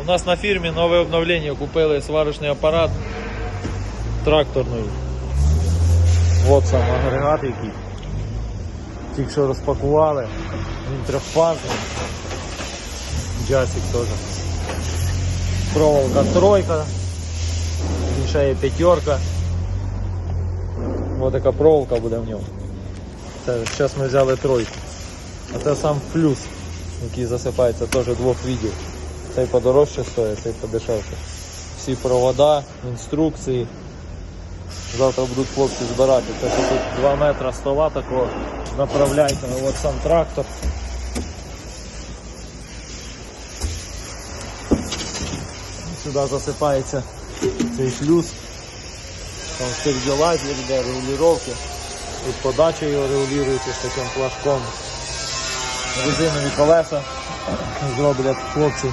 У нас на фірмі нове обновлення. Купили сварочний апарат тракторний. От сам агрегат який. Тільки що розпакували. Він трьохфазний. Джасик теж. Проволока тройка. Ще є п'ятерка. Ось така проволока буде в ньому. Зараз ми взяли тройку. А це сам плюс, який засипається теж двох відів. Цей подорожче стоїть, цей подешевше. Всі провода, інструкції. Завтра будуть хлопці збирати. Це що тут 2 метри стола такого направляйте. От сам трактор. Сюди засипається цей плюс. Там стерділайзер йде, регулювання. Тут подача його регулюється з таким флажком. Резинові колеса зроблять хлопці